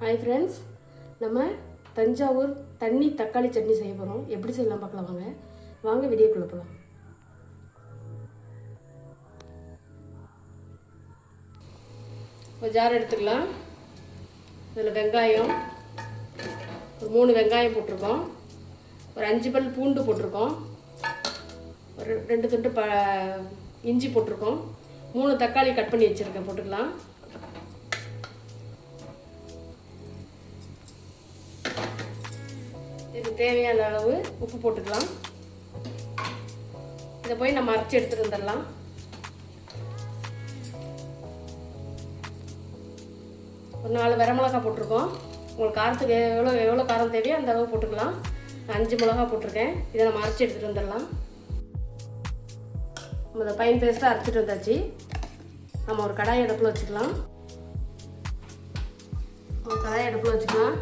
Hi friends நம்ம தஞ்சாவூர் தண்ணி தக்காளி சட்னி செய்ய போகிறோம் எப்படி செய்யலாம் பார்க்கலாம் வாங்க. வாங்க வீடியோக்குள்ளே போகலாம் ஒரு ஜார் எடுத்துக்கலாம். இதில் வெங்காயம். ஒரு மூணு வெங்காயம் போட்டிருக்கோம். ஒரு அஞ்சு பல் பூண்டு போட்டிருக்கோம். ஒரு ரெண்டு துண்டு ப இஞ்சி போட்டிருக்கோம். மூணு தக்காளி கட் பண்ணி வச்சுருக்கேன் போட்டுக்கலாம். இதுக்கு தேவையான அளவு உப்பு போட்டுக்கலாம். இதை போய் நம்ம அரைச்சி எடுத்துட்டு வந்துடலாம். ஒரு நாலு வரமிளகா போட்டிருக்கோம். உங்களுக்கு காரத்துக்கு எவ்வளோ எவ்வளோ காரம் தேவையோ அந்த அளவு போட்டுக்கலாம். நான் அஞ்சு மிளகா போட்டிருக்கேன். இதை நம்ம அரைச்சி எடுத்துகிட்டு வந்துடலாம். நம்ம இந்த பைன் பேஸ்ட்டாக அரைச்சிட்டு வந்தாச்சு. நம்ம ஒரு கடாய் அடுப்பில் வச்சுக்கலாம். ஒரு கடாய் அடுப்பில் வச்சுக்கலாம்.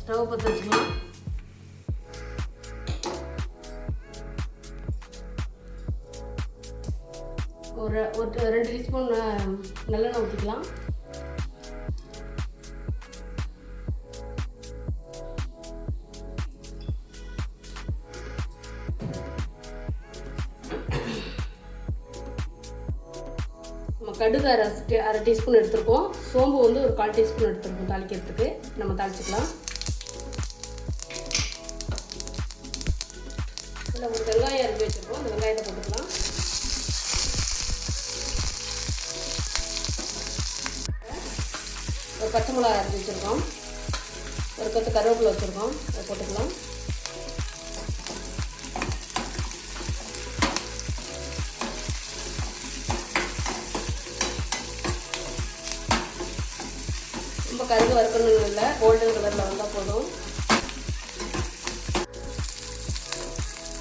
ஸ்டவ் பற்ற வச்சுக்கலாம். ஒரு ஒரு ரெண்டு டீஸ்பூன் நல்லெண்ணெய் ஊற்றிக்கலாம் நம்ம கடுகு அரை அரை டீஸ்பூன் எடுத்திருக்கோம். சோம்பு வந்து ஒரு கால் டீஸ்பூன் எடுத்திருக்கோம் தாளிக்கிறதுக்கு. நம்ம தாளிச்சுக்கலாம். இதில் ஒரு வெங்காயம் அரைச்சி பச்சை மிளகா அரைச்சி வச்சுருக்கோம். ஒரு கொத்து கருவேப்பிலை வச்சுருக்கோம். அதை போட்டுக்கலாம். ரொம்ப கருகு வறுக்கணும் இல்லை. கோல்டன் கலரில் வந்தால் போதும்.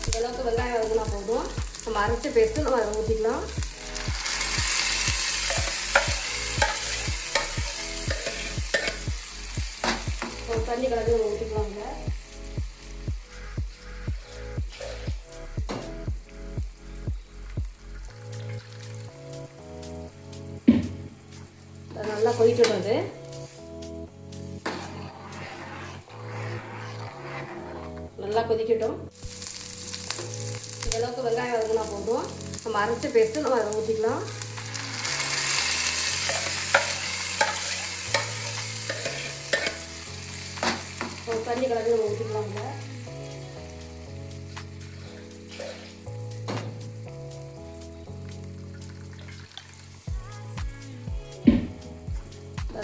இதெல்லாம் வெங்காயம் வதங்கினா போதும். நம்ம அரைச்ச பேஸ்ட்டு நம்ம அதை ஊற்றிக்கலாம் தண்ணி கலந்து நம்ம ஊற்றிக்கலாங்க நல்லா கொதிக்கணும் அது. நல்லா கொதிக்கட்டும். இந்த அளவுக்கு வெங்காயம் வதங்கினா போதும். நம்ம அரைச்ச பேஸ்ட்டு நம்ம அதை ஊற்றிக்கலாம் கஞ்சி தண்ணி கலந்து நம்ம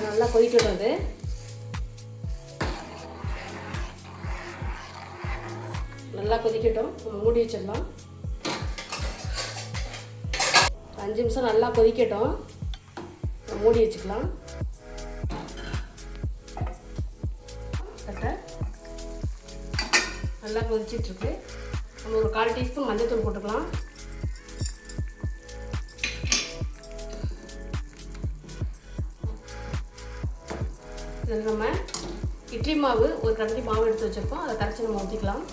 நல்லா கொதிக்கட்டும் அது. நல்லா கொதிக்கட்டும். மூடி வச்சிடலாம். அஞ்சு நிமிஷம் நல்லா கொதிக்கட்டும். மூடி வச்சுக்கலாம். நல்லா கொதிச்சிட்ருக்கு. நம்ம ஒரு கால் டீஸ்பூன் மஞ்சத்தூள் போட்டுக்கலாம். இதில் நம்ம இட்லி மாவு ஒரு கரண்டி மாவு எடுத்து வச்சுருக்கோம். அதை கரைச்சி நம்ம ஊற்றிக்கலாம்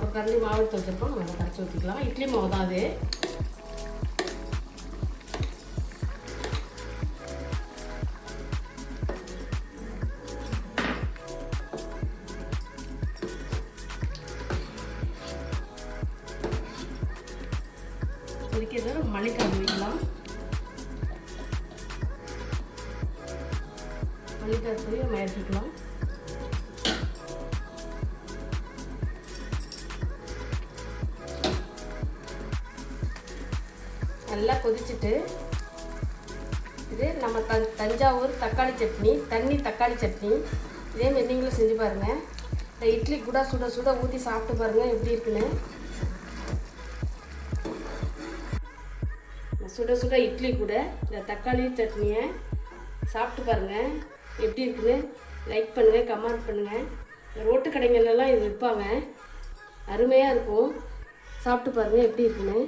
ஒரு கரண்டி மாவு எடுத்து வச்சுருக்கோம். நம்ம அதை கரைச்சி ஊற்றிக்கலாம் இட்லி மாவு தான் அது. கொதிக்கிறது மல்லிக்காய் வைக்கலாம் மல்லிக்காய் நம்ம எடுத்துக்கலாம் நல்லா கொதிச்சுட்டு இது நம்ம த தஞ்சாவூர் தக்காளி சட்னி தண்ணி தக்காளி சட்னி. இதே மாதிரி நீங்களும் செஞ்சு பாருங்கள் இந்த இட்லி கூட சுட சுட ஊற்றி சாப்பிட்டு பாருங்கள் எப்படி இருக்குன்னு. சுட சுட இட்லி கூட இந்த தக்காளி சட்னியை சாப்பிட்டு பாருங்கள் எப்படி இருக்குன்னு லைக் பண்ணுங்கள் கமெண்ட் பண்ணுங்கள் ரோட்டு கடைங்கள்லாம் இது விற்பாங்க. அருமையாக இருக்கும். சாப்பிட்டு பாருங்கள் எப்படி இருக்குன்னு.